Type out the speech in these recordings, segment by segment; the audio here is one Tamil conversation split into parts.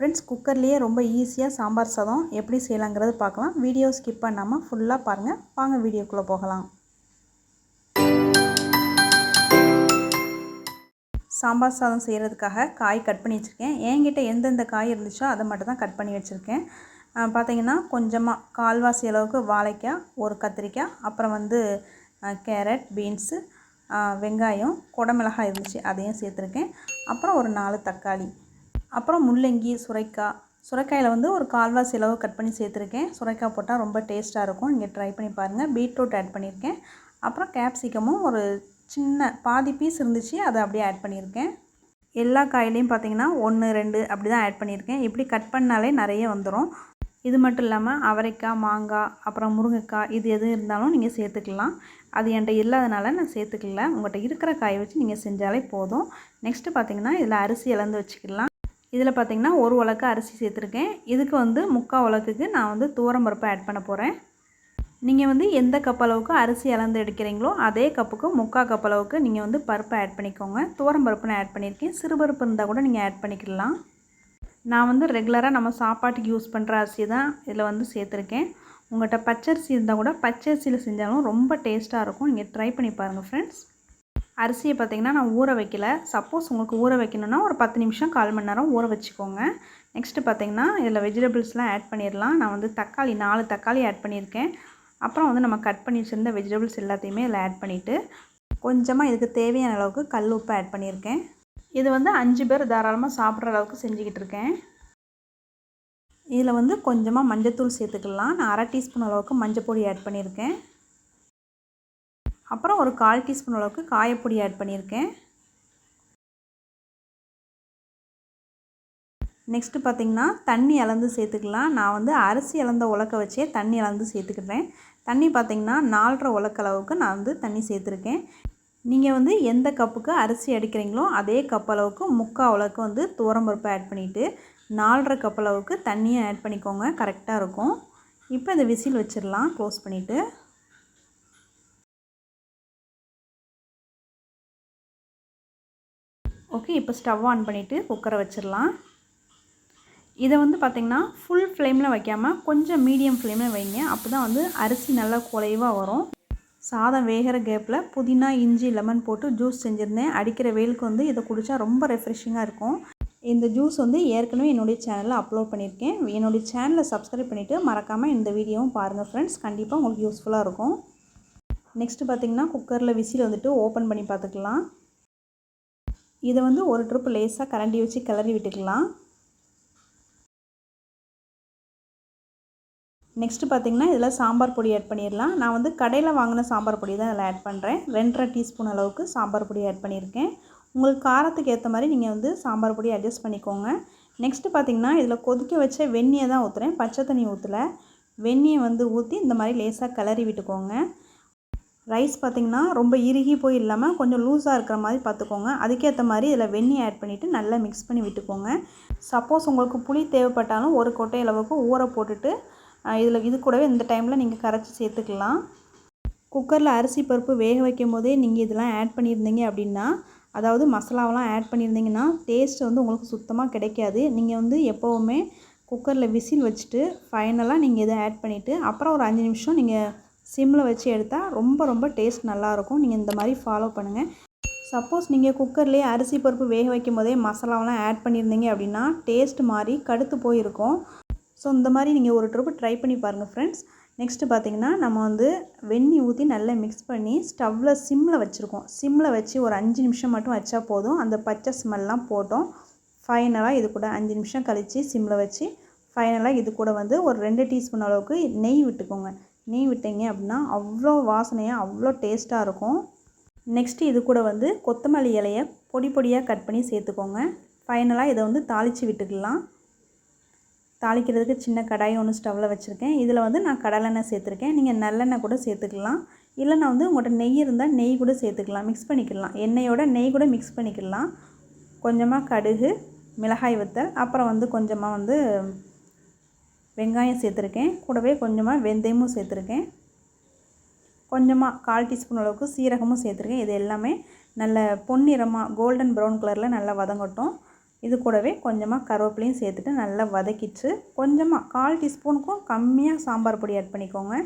ஃப்ரெண்ட்ஸ் குக்கர்லேயே ரொம்ப ஈஸியாக சாம்பார் சாதம் எப்படி செய்யலாங்கிறது பார்க்கலாம். வீடியோ ஸ்கிப் பண்ணாமல் ஃபுல்லாக பாருங்கள் வாங்க வீடியோக்குள்ளே போகலாம். சாம்பார் சாதம் செய்கிறதுக்காக காய் கட் பண்ணி வச்சுருக்கேன். என்கிட்ட எந்தெந்த காய் இருந்துச்சோ அதை மட்டும் தான் கட் பண்ணி வச்சுருக்கேன். பார்த்தீங்கன்னா கொஞ்சமாக கால்வாசி அளவுக்கு வாழைக்காய் ஒரு கத்திரிக்காய் அப்புறம் வந்து கேரட் பீன்ஸு வெங்காயம் குடமிளகாய் இருந்துச்சு அதையும் சேர்த்துருக்கேன். அப்புறம் ஒரு நாலு தக்காளி. அப்புறம் முள்ளங்கி சுரைக்காய். சுரைக்காயில் வந்து ஒரு கால்வாசி அளவு கட் பண்ணி சேர்த்துருக்கேன். சுரைக்காய் போட்டால் ரொம்ப டேஸ்ட்டாக இருக்கும். நீங்கள் ட்ரை பண்ணி பாருங்கள் பீட்ரூட் ஆட் பண்ணியிருக்கேன் அப்புறம் கேப்சிகமும் ஒரு சின்ன பாதி பீஸ் இருந்துச்சு. அதை அப்படியே ஆட் பண்ணியிருக்கேன் எல்லா காயிலையும் பார்த்தீங்கன்னா ஒன்று ரெண்டு அப்படி தான் ஆட் பண்ணியிருக்கேன் இப்படி கட் பண்ணாலே நிறைய வந்துடும் இது மட்டும் இல்லாமல் அவரைக்காய் மாங்காய் அப்புறம் முருங்கைக்காய் இது எது இருந்தாலும் நீங்கள் சேர்த்துக்கலாம். அது என்கிட்ட இல்லாதனால நான் சேர்த்துக்கல. உங்கள்கிட்ட இருக்கிற காயை வச்சு நீங்கள் செஞ்சாலே போதும். நெக்ஸ்ட்டு பார்த்தீங்கன்னா இதில் அரிசி இழந்து வச்சுக்கலாம். இதில் பார்த்திங்கன்னா ஒரு உலக்கு அரிசி சேர்த்துருக்கேன். இதுக்கு வந்து முக்கால் உலக்குக்கு நான் வந்து தூரம் பருப்பு ஆட் பண்ண போகிறேன் நீங்கள் வந்து எந்த கப் அளவுக்கு அரிசி இழந்து எடுக்கிறீங்களோ அதே கப்புக்கு முக்கால் கப் அளவுக்கு நீங்கள் வந்து பருப்பை ஆட் பண்ணிக்கோங்க. தூரம் பருப்பு நான் ஆட் பண்ணியிருக்கேன். சிறுபருப்பு இருந்தால் கூட நீங்கள் ஆட் பண்ணிக்கலாம். நான் வந்து ரெகுலராக நம்ம சாப்பாட்டுக்கு யூஸ் பண்ணுற அரிசி தான் இதில் வந்து சேர்த்துருக்கேன். உங்கள்கிட்ட பச்சரிசி இருந்தால் கூட பச்சரிசியில் செஞ்சாலும் ரொம்ப டேஸ்ட்டாக இருக்கும். நீங்கள் ட்ரை பண்ணி பாருங்கள் ஃப்ரெண்ட்ஸ் அரிசியை பார்த்திங்கன்னா நான் ஊற வைக்கல. சப்போஸ் உங்களுக்கு ஊற வைக்கணுன்னா ஒரு பத்து நிமிஷம் கால் மணி நேரம் ஊற வச்சுக்கோங்க. நெக்ஸ்ட்டு பார்த்திங்கன்னா இதில் வெஜிடபிள்ஸ்லாம் ஆட் பண்ணிடலாம். நான் வந்து தக்காளி நாலு தக்காளி ஆட் பண்ணியிருக்கேன். அப்புறம் வந்து நம்ம கட் பண்ணி வச்சுருந்த வெஜிடபிள்ஸ் எல்லாத்தையுமே இதில் ஆட் பண்ணிவிட்டு கொஞ்சமாக இதுக்கு தேவையான அளவுக்கு கல் உப்பு ஆட் பண்ணியிருக்கேன். இது வந்து அஞ்சு பேர் தாராளமாக சாப்பிட்ற அளவுக்கு செஞ்சுக்கிட்டு இருக்கேன். இதில் வந்து கொஞ்சமாக மஞ்சத்தூள் சேர்த்துக்கலாம். நான் அரை டீஸ்பூன் அளவுக்கு மஞ்சள் பொடி ஆட் பண்ணியிருக்கேன். அப்புறம் ஒரு கால் டீஸ்பூன் அளவுக்கு காயப்பொடி ஆட் பண்ணியிருக்கேன். நெக்ஸ்ட்டு பார்த்திங்கன்னா தண்ணி அளந்து சேர்த்துக்கலாம். நான் வந்து அரிசி இழந்த உலக்க வச்சே தண்ணி அளந்து சேர்த்துக்கிறேன். தண்ணி பார்த்திங்கன்னா நாலரை உலக்களவுக்கு நான் வந்து தண்ணி சேர்த்துருக்கேன். நீங்கள் வந்து எந்த கப்புக்கு அரிசி அடிக்கிறீங்களோ அதே கப் அளவுக்கு முக்கால் உலக்கு வந்து பருப்பு ஆட் பண்ணிவிட்டு நாலரை கப் அளவுக்கு தண்ணியை ஆட் பண்ணிக்கோங்க. கரெக்டாக இருக்கும். இப்போ இந்த விசில் வச்சிடலாம். க்ளோஸ் பண்ணிவிட்டு ஓகே இப்போ ஸ்டவ் ஆன் பண்ணிவிட்டு குக்கரை வச்சிடலாம். இதை வந்து பார்த்திங்கன்னா ஃபுல் ஃப்ளேமில் வைக்காமல் கொஞ்சம் மீடியம் ஃப்ளேமில் வைங்க. அப்போ தான் வந்து அரிசி நல்லா குறைவாக வரும். சாதம் வேகிற கேப்பில் புதினா இஞ்சி லெமன் போட்டு ஜூஸ் செஞ்சுருந்தேன். அடிக்கிற வெயிலுக்கு வந்து இதை குடித்தா ரொம்ப ரெஃப்ரெஷிங்காக இருக்கும். இந்த ஜூஸ் வந்து ஏற்கனவே என்னுடைய சேனலில் அப்லோட் பண்ணியிருக்கேன். என்னுடைய சேனலை சப்ஸ்கிரைப் பண்ணிவிட்டு மறக்காமல் இந்த வீடியோவும் பாருங்கள் ஃப்ரெண்ட்ஸ் கண்டிப்பாக உங்களுக்கு யூஸ்ஃபுல்லாக இருக்கும். நெக்ஸ்ட்டு பார்த்திங்கன்னா குக்கரில் விசில் வந்துட்டு ஓப்பன் பண்ணி பார்த்துக்கலாம். இதை வந்து ஒரு ட்ரிப் லேஸாக கரண்டி வச்சு கிளறி விட்டுக்கலாம். நெக்ஸ்ட்டு பார்த்திங்கன்னா இதில் சாம்பார் பொடி ஆட் பண்ணிடலாம் நான் வந்து கடையில் வாங்கின சாம்பார் பொடி தான் இதில் ஆட் பண்ணுறேன் ரெண்டரை டீஸ்பூன் அளவுக்கு சாம்பார் பொடி ஆட் பண்ணியிருக்கேன் உங்களுக்கு காரத்துக்கு ஏற்ற மாதிரி நீங்கள் வந்து சாம்பார் பொடி அட்ஜஸ்ட் பண்ணிக்கோங்க. நெக்ஸ்ட்டு பார்த்திங்கன்னா இதில் கொதிக்க வச்ச வெந்நியை தான் ஊற்றுறேன் பச்சை தண்ணி ஊற்றலை வெந்நியை வந்து ஊற்றி இந்த மாதிரி லேசாக கிளறி விட்டுக்கோங்க. ரைஸ் பார்த்திங்கன்னா ரொம்ப இறுகி போய் இல்லாமல் கொஞ்சம் லூஸாக இருக்கிற மாதிரி பார்த்துக்கோங்க. அதுக்கேற்ற மாதிரி இதில் வெந்நீர் ஆட் பண்ணிவிட்டு நல்லா மிக்ஸ் பண்ணி விட்டுக்கோங்க. சப்போஸ் உங்களுக்கு புளி தேவைப்பட்டாலும் ஒரு கொட்டை அளவுக்கு ஊற போட்டுட்டு இதில் இது கூடவே இந்த டைமில் நீங்கள் கரைச்சி சேர்த்துக்கலாம். குக்கரில் அரிசி பருப்பு வேக வைக்கும் போதே நீங்கள் இதெல்லாம் ஆட் பண்ணியிருந்தீங்க அப்படின்னா அதாவது மசாலாவெலாம் ஆட் பண்ணியிருந்தீங்கன்னா டேஸ்ட் வந்து உங்களுக்கு சுத்தமாக கிடைக்காது. நீங்கள் வந்து எப்போவுமே குக்கரில் விசில் வச்சுட்டு ஃபைனலாக நீங்கள் இதை ஆட் பண்ணிவிட்டு அப்புறம் ஒரு அஞ்சு நிமிஷம் நீங்கள் சிம்மில் வச்சு எடுத்தால் ரொம்ப ரொம்ப டேஸ்ட் நல்லாயிருக்கும். நீங்கள் இந்த மாதிரி ஃபாலோ பண்ணுங்கள் சப்போஸ் நீங்கள் குக்கர்லேயே அரிசி பருப்பு வேக வைக்கும் போதே மசாலாவெலாம் ஆட் பண்ணியிருந்தீங்க அப்படின்னா டேஸ்ட் மாதிரி கடுத்து போயிருக்கும். ஸோ இந்த மாதிரி நீங்கள் ஒரு ட்ரிப்பு ட்ரை பண்ணி பாருங்கள் ஃப்ரெண்ட்ஸ் நெக்ஸ்ட்டு பார்த்தீங்கன்னா நம்ம வந்து வெண்ணி ஊற்றி நல்லா மிக்ஸ் பண்ணி ஸ்டவ்வில் சிம்மில் வச்சுருக்கோம். சிம்மில் வச்சு ஒரு அஞ்சு நிமிஷம் மட்டும் வச்சா போதும். அந்த பச்சை ஸ்மெல்லாம் போட்டோம். ஃபைனலாக இது கூட அஞ்சு நிமிஷம் கழித்து சிம்மில் வச்சு ஃபைனலாக இது கூட வந்து ஒரு ரெண்டு டீஸ்பூன் அளவுக்கு நெய் விட்டுக்கோங்க. நெய் விட்டீங்க அப்படின்னா அவ்வளோ வாசனையாக அவ்வளோ டேஸ்ட்டாக இருக்கும். நெக்ஸ்ட்டு இது கூட வந்து கொத்தமல்லி இலையை பொடி பொடியாக கட் பண்ணி சேர்த்துக்கோங்க. ஃபைனலாக இதை வந்து தாளித்து விட்டுக்கலாம். தாளிக்கிறதுக்கு சின்ன கடாய் ஒன்று ஸ்டவ்வில் வச்சுருக்கேன். இதில் வந்து நான் கடலெண்ணெய் சேர்த்துருக்கேன். நீங்கள் நல்லெண்ணெய் கூட சேர்த்துக்கலாம். இல்லைனா வந்து உங்கள்கிட்ட நெய் இருந்தால் நெய் கூட சேர்த்துக்கலாம். மிக்ஸ் பண்ணிக்கலாம். எண்ணெயோட நெய் கூட மிக்ஸ் பண்ணிக்கலாம். கொஞ்சமாக கடுகு மிளகாய் வத்தல் அப்புறம் வந்து கொஞ்சமாக வந்து வெங்காயம் சேர்த்துருக்கேன். கூடவே கொஞ்சமாக வெந்தயமும் சேர்த்துருக்கேன். கொஞ்சமாக கால் டீஸ்பூன் அளவுக்கு சீரகமும் சேர்த்துருக்கேன். இது எல்லாமே நல்ல பொன்னிறமாக கோல்டன் ப்ரௌன் கலரில் நல்லா வதங்கட்டும். இது கூடவே கொஞ்சமாக கருவேப்பிலையும் சேர்த்துட்டு நல்லா வதக்கிச்சு கொஞ்சமாக கால் டீஸ்பூனுக்கும் கம்மியாக சாம்பார் பொடி ஆட் பண்ணிக்கோங்க.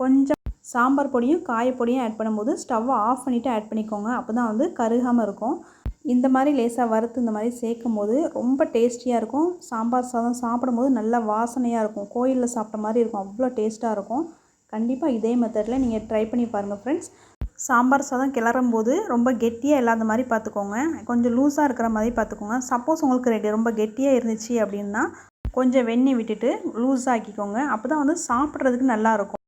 கொஞ்சம் சாம்பார் பொடியும் காயப்பொடியும் ஆட் பண்ணும்போது ஸ்டவ்வை ஆஃப் பண்ணிவிட்டு ஆட் பண்ணிக்கோங்க. அப்போ தான் வந்து கருகாமல் இருக்கும். இந்த மாதிரி லேசாக வறுத்து இந்த மாதிரி சேர்க்கும் போது ரொம்ப டேஸ்டியாக இருக்கும். சாம்பார் சாதம் சாப்பிடும்போது நல்லா வாசனையாக இருக்கும். கோயிலில் சாப்பிட்ட மாதிரி இருக்கும். அவ்வளோ டேஸ்ட்டாக இருக்கும். கண்டிப்பாக இதே மெத்தடில் நீங்கள் ட்ரை பண்ணி பாருங்கள் ஃப்ரெண்ட்ஸ் சாம்பார் சாதம் கிளறும் போது ரொம்ப கெட்டியாக இல்லாத மாதிரி பார்த்துக்கோங்க கொஞ்சம் லூஸாக இருக்கிற மாதிரி பார்த்துக்கோங்க சப்போஸ் உங்களுக்கு ரெடி ரொம்ப கெட்டியாக இருந்துச்சு அப்படின்னா கொஞ்சம் வெண்ணெய் விட்டுட்டு லூஸ் ஆக்கிக்கோங்க. அப்போ தான் வந்து சாப்பிட்றதுக்கு நல்லாயிருக்கும்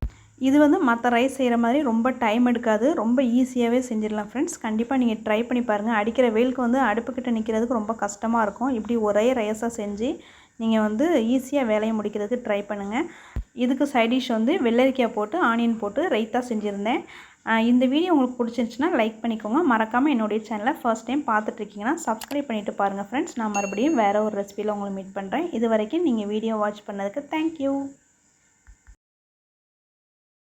இது வந்து மற்ற ரைஸ் செய்கிற மாதிரி ரொம்ப டைம் எடுக்காது. ரொம்ப ஈஸியாகவே செஞ்சிடலாம் ஃப்ரெண்ட்ஸ் கண்டிப்பாக நீங்கள் ட்ரை பண்ணி பாருங்கள் அடிக்கிற வெயிலுக்கு வந்து அடுப்புக்கிட்ட நிற்கிறதுக்கு ரொம்ப கஷ்டமாக இருக்கும். இப்படி ஒரே ரைஸாக செஞ்சு நீங்கள் வந்து ஈஸியாக வேலையை முடிக்கிறதுக்கு ட்ரை பண்ணுங்கள் இதுக்கு சைடிஷ் வந்து வெள்ளரிக்காய் போட்டு ஆனியன் போட்டு ரைத்தா செஞ்சுருந்தேன். இந்த வீடியோ உங்களுக்கு பிடிச்சிருந்துச்சுன்னா லைக் பண்ணிக்கோங்க. மறக்காமல் என்னுடைய சேனலை ஃபர்ஸ்ட் டைம் பார்த்துட்ருக்கீங்கன்னா சப்ஸ்கிரைப் பண்ணிவிட்டு பாருங்கள் ஃப்ரெண்ட்ஸ் நான் மறுபடியும் வேறு ஒரு ரெசிபியில் உங்களை மீட் பண்ணுறேன் இது வரைக்கும் நீங்கள் வீடியோ வாட்ச் பண்ணதுக்கு தேங்க்யூ